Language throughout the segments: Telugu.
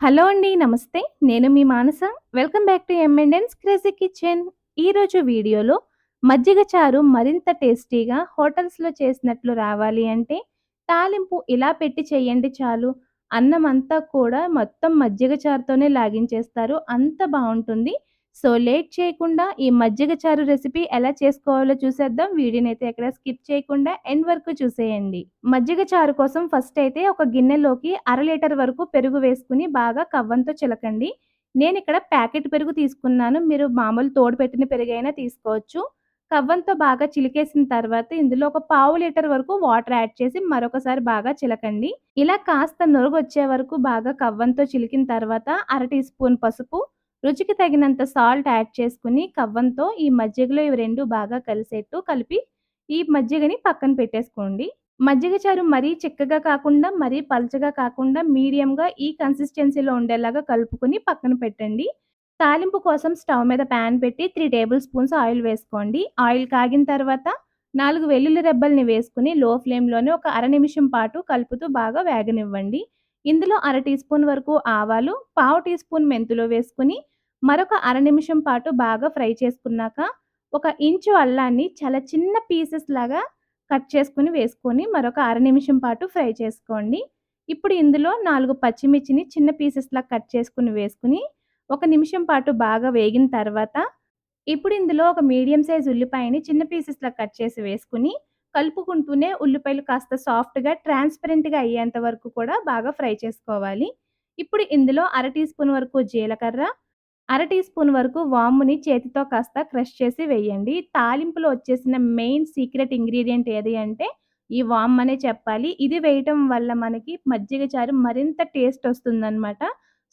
హలో అండి. నమస్తే. నేను మీ మానస. వెల్కమ్ బ్యాక్ టు ఎంఎండెన్స్ క్రేజీ కిచెన్. ఈరోజు వీడియోలో మజ్జిగ చారు మరింత టేస్టీగా హోటల్స్‌లో చేసినట్లు రావాలి అంటే తాలింపు ఇలా పెట్టి చేయండి చాలు. అన్నం అంతా కూడా మొత్తం మజ్జిగ చారుతోనే లాగించేస్తారు. అంత బాగుంటుంది సో, లేట్ చేయకుండా ఈ మజ్జిగ చారు రెసిపీ ఎలా చేసుకోవాలో చూసేద్దాం. వీడియోనైతే ఎక్కడ స్కిప్ చేయకుండా ఎండ్ వరకు చూసేయండి. మజ్జిగ చారు కోసం ఫస్ట్ అయితే ఒక గిన్నెలోకి అర లీటర్ వరకు పెరుగు వేసుకుని బాగా కవ్వంతో చిలకండి. నేను ఇక్కడ ప్యాకెట్ పెరుగు తీసుకున్నాను. మీరు మామూలు తోడు పెట్టిన పెరుగైనా తీసుకోవచ్చు. కవ్వంతో బాగా చిలికేసిన తర్వాత ఇందులో ఒక పావు లీటర్ వరకు వాటర్ యాడ్ చేసి మరొకసారి బాగా చిలకండి. ఇలా కాస్త నొరుగు వచ్చే వరకు బాగా కవ్వంతో చిలికిన తర్వాత అర టీ స్పూన్ పసుపు, రుచికి తగినంత సాల్ట్ యాడ్ చేసుకొని కవ్వంతో ఈ మజ్జిగలో ఇవి రెండు బాగా కలిసేట్టు కలిపి ఈ మజ్జిగని పక్కన పెట్టేసుకోండి. మజ్జిగ చారు మరీ చిక్కగా కాకుండా, మరీ పలచగా కాకుండా మీడియంగా ఈ కన్సిస్టెన్సీలో ఉండేలాగా కలుపుకొని పక్కన పెట్టండి. తాలింపు కోసం స్టవ్ మీద పాన్ పెట్టి త్రీ టేబుల్ స్పూన్స్ ఆయిల్ వేసుకోండి. ఆయిల్ కాగిన తర్వాత నాలుగు వెల్లుల్లి రెబ్బల్ని వేసుకొని లో ఫ్లేమ్‌లోనే ఒక అర నిమిషం పాటు కలుపుతూ బాగా వేగనివ్వండి. ఇందులో అర టీ స్పూన్ వరకు ఆవాలు, పావు టీ స్పూన్ మెంతులు వేసుకొని మరొక అర నిమిషం పాటు బాగా ఫ్రై చేసుకున్నాక ఒక ఇంచు అల్లాన్ని చాలా చిన్న పీసెస్ లాగా కట్ చేసుకుని వేసుకొని మరొక అర నిమిషం పాటు ఫ్రై చేసుకోండి. ఇప్పుడు ఇందులో నాలుగు పచ్చిమిర్చిని చిన్న పీసెస్‌లా కట్ చేసుకుని వేసుకుని ఒక నిమిషం పాటు బాగా వేగిన తర్వాత ఇప్పుడు ఇందులో ఒక మీడియం సైజ్ ఉల్లిపాయని చిన్న పీసెస్‌లా కట్ చేసి వేసుకుని కలుపుకుంటూనే ఉల్లిపాయలు కాస్త సాఫ్ట్‌గా ట్రాన్స్‌పరెంట్‌గా అయ్యేంత వరకు కూడా బాగా ఫ్రై చేసుకోవాలి. ఇప్పుడు ఇందులో అర టీ స్పూన్ వరకు జీలకర్ర, అర టీ స్పూన్ వరకు వాముని చేతితో కాస్త క్రష్ చేసి వేయండి. తాలింపులో వచ్చేసిన మెయిన్ సీక్రెట్ ఇంగ్రీడియంట్ ఏది అంటే ఈ వామ్ అనే చెప్పాలి. ఇది వేయటం వల్ల మనకి మజ్జిగ చారు మరింత టేస్ట్ వస్తుందన్నమాట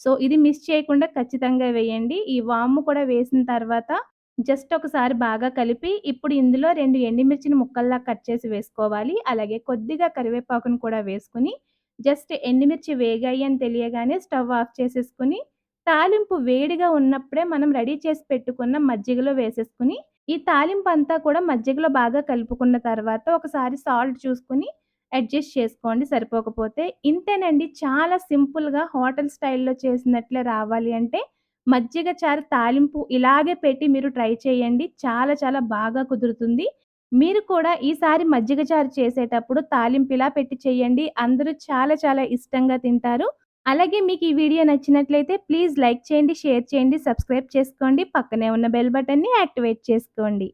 సో, ఇది మిస్ చేయకుండా ఖచ్చితంగా వేయండి. ఈ వాము కూడా వేసిన తర్వాత జస్ట్ ఒకసారి బాగా కలిపి ఇప్పుడు ఇందులో రెండు ఎండిమిర్చిని ముక్కల్లా కట్ చేసి వేసుకోవాలి. అలాగే కొద్దిగా కరివేపాకును కూడా వేసుకుని జస్ట్ ఎండిమిర్చి వేగాయి అని తెలియగానే స్టవ్ ఆఫ్ చేసేసుకుని తాలింపు వేడిగా ఉన్నప్పుడే మనం రెడీ చేసి పెట్టుకున్న మజ్జిగలో వేసేసుకుని ఈ తాలింపు అంతా కూడా మజ్జిగలో బాగా కలుపుకున్న తర్వాత ఒకసారి సాల్ట్ చూసుకొని అడ్జస్ట్ చేసుకోండి సరిపోకపోతే. ఇంతేనండి చాలా సింపుల్‌గా హోటల్ స్టైల్‌లో చేసినట్లే రావాలి అంటే మజ్జిగ చారు తాలింపు ఇలాగే పెట్టి మీరు ట్రై చేయండి. చాలా చాలా బాగా కుదురుతుంది. మీరు కూడా ఈసారి మజ్జిగ చారు చేసేటప్పుడు తాలింపు ఇలా పెట్టి చేయండి. అందరూ చాలా చాలా ఇష్టంగా తింటారు. అలాగే మీకు ఈ వీడియో నచ్చినట్లయితే ప్లీజ్ లైక్ చేయండి, షేర్ చేయండి, సబ్స్క్రైబ్ చేసుకోండి. పక్కనే ఉన్న బెల్ బటన్‌ని యాక్టివేట్ చేసుకోండి.